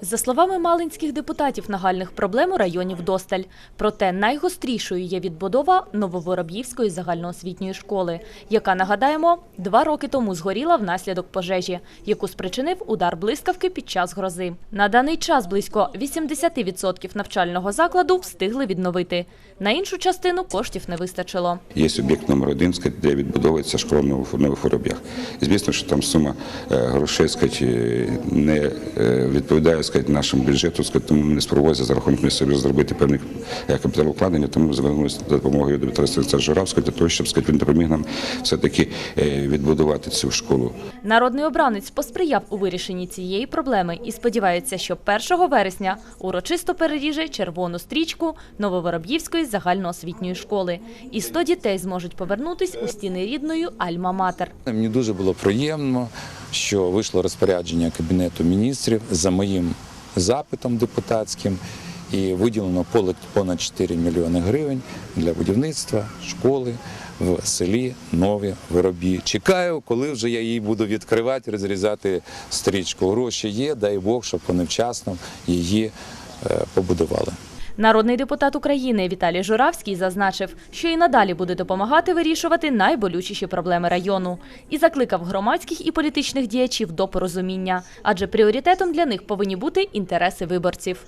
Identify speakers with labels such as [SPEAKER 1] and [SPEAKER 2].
[SPEAKER 1] За словами малинських депутатів, нагальних проблем у районі вдосталь. Проте найгострішою є відбудова Нововороб'ївської загальноосвітньої школи, яка, нагадаємо, два роки тому згоріла внаслідок пожежі, яку спричинив удар блискавки під час грози. На даний час близько 80% навчального закладу встигли відновити. На іншу частину коштів не вистачило.
[SPEAKER 2] Є об'єкт номер один, де відбудовується школа в нових вороб'ях. Звісно, що там сума е, грошей е, не е, відповідає сказать, нашому бюджету, сказать, тому не спробувалися за рахунок місцевих зробити певних е, капіталовкладення, тому ми звернулися за допомогою до Олександровича Журавського для того, щоб сказать, він допоміг нам все-таки е, відбудувати цю школу.
[SPEAKER 1] Народний обранець посприяв у вирішенні цієї проблеми і сподівається, що 1 вересня урочисто переріже червону стрічку Нововороб'ївської загальноосвітньої школи. І 100 дітей зможуть повернутись у стіни рідної Альма-Матер.
[SPEAKER 3] Мені дуже було приємно, що вийшло розпорядження Кабінету міністрів за моїм запитом депутатським. І виділено понад 4 мільйони гривень для будівництва школи в селі Нові Виробі. Чекаю, коли вже я її буду відкривати, розрізати стрічку. Гроші є, дай Бог, щоб вони вчасно її е, побудували.
[SPEAKER 1] Народний депутат України Віталій Журавський зазначив, що і надалі буде допомагати вирішувати найболючіші проблеми району і закликав громадських і політичних діячів до порозуміння, адже пріоритетом для них повинні бути інтереси виборців.